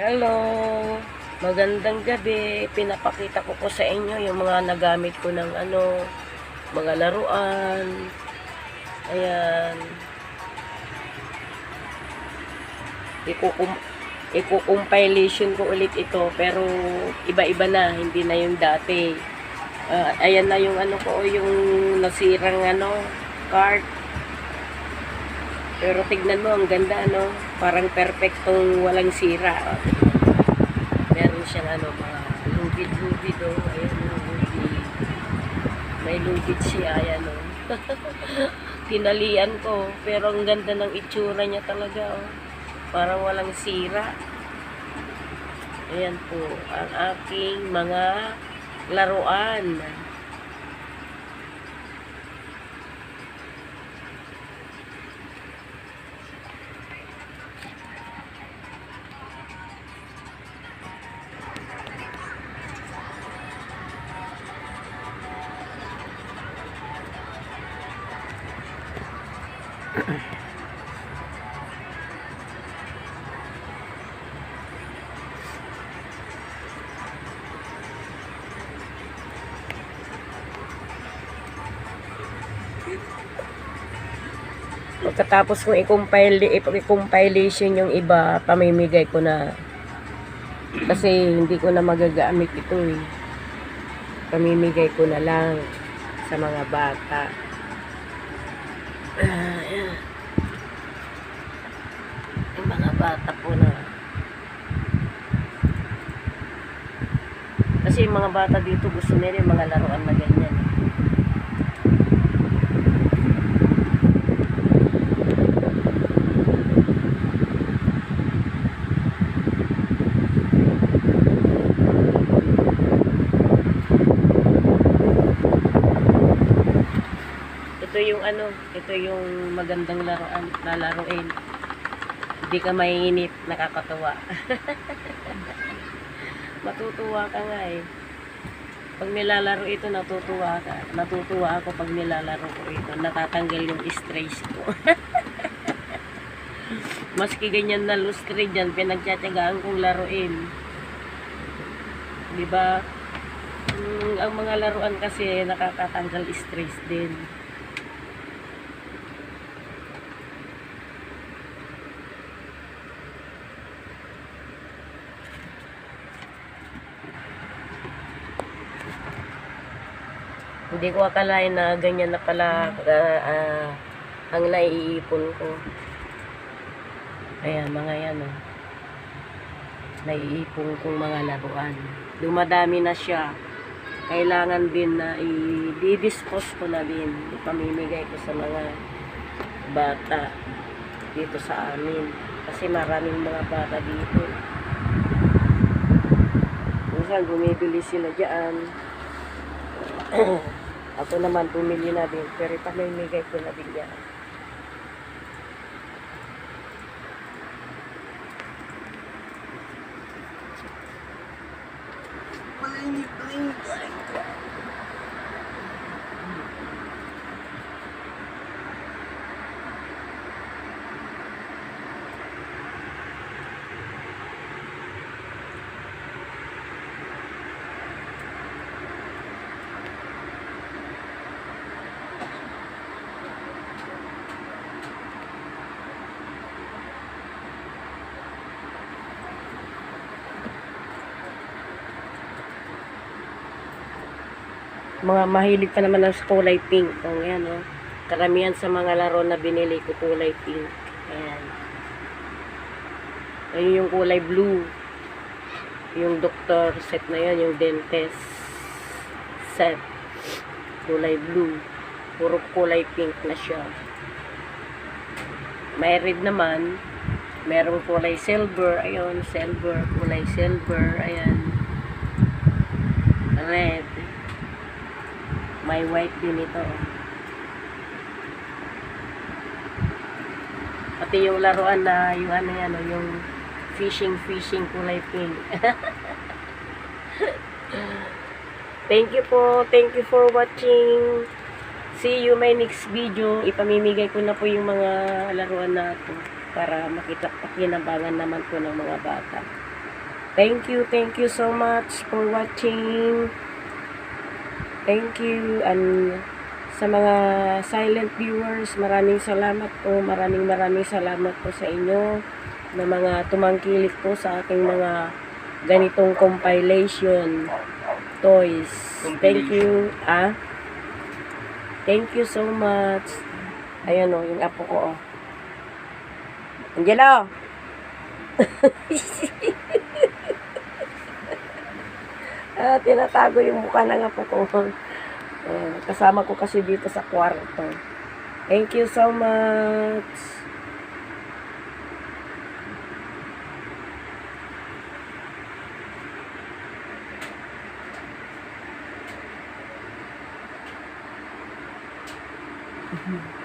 Hello! Magandang gabi. Pinapakita ko po sa inyo yung mga nagamit ko ng ano, mga laruan. Ayan. Ikukum ikukompilation ko ulit ito pero iba-iba na, hindi na yung dati. Ah, ayan na yung ano ko, yung nasirang ano, card. Pero tignan mo, ang ganda, ano? Parang perfectong walang sira. Meron siyang, ano, mga lugid-lugid, oh. Ayan, lugid. May lugid siya, ayan, oh. Tinalian ko, pero ang ganda ng itsura niya talaga, oh. Parang walang sira. Ayan po, ang aking mga laruan. Pagkatapos kong i-compile, i-compilation yung iba, pamimigay ko na. Kasi hindi ko na magagamit ito eh. Pamimigay ko na lang sa mga bata. Ah, ayan. Yung mga bata po na. Kasi yung mga bata dito gusto nila yung mga laruan na ganyan. Ito yung ano, ito yung magandang laruan, lalaruin. Hindi ka mainip, nakakatuwa. Matutuwa ka nga eh. Pag nilalaro ito, natutuwa ka. Natutuwa ako pag nilalaro ko ito. Natatanggal yung stress ko. Maski ganyan na lustre dyan, pinagtsatsagaan kong laruin. Di ba? Mm, ang mga laruan kasi nakakatanggal stress din. Hindi ko akalain na ganyan na pala ah, ah, ang naiipon ko. Ayan, mga yan oh. Naiipon kong mga laruan. Dumadami na siya. Kailangan din na i-dispose ko na din. Ipamimigay ko sa mga bata dito sa amin. Kasi maraming mga bata dito. Minsan bumibili sila dyan. Ako naman pumili na din, pero ipamimigay ko na din yan. Mga mahilig pa naman ng kulay pink. O, yan, oh. Karamihan sa mga laro na binili ko kulay pink. Ayan. Ayun yung kulay blue. Yung doctor set na yan, yung dentist set. Kulay blue. Puro kulay pink na siya. May red naman. Merong kulay silver. Ayun, silver. Kulay silver. Ayan. Red. May white din ito. Pati yung laruan na yung ano yan, yung fishing fishing kulay pink. Thank you po. Thank you for watching. See you my next video. Ipamimigay ko na po yung mga laruan na ito para makita pakinabangan naman po ng mga bata. Thank you, thank you so much for watching. Thank you and sa mga silent viewers, maraming salamat po. Maraming maraming salamat po sa inyo na mga tumangkilik po sa aking mga ganitong compilation toys. Thank you. Ah? Thank you so much. Ayan o, yung apo ko o. Angelo! ah, tinatago yung mukha ng apo ko. Ayan, kasama ko kasi dito sa kwarto. Thank you so much. Mhm.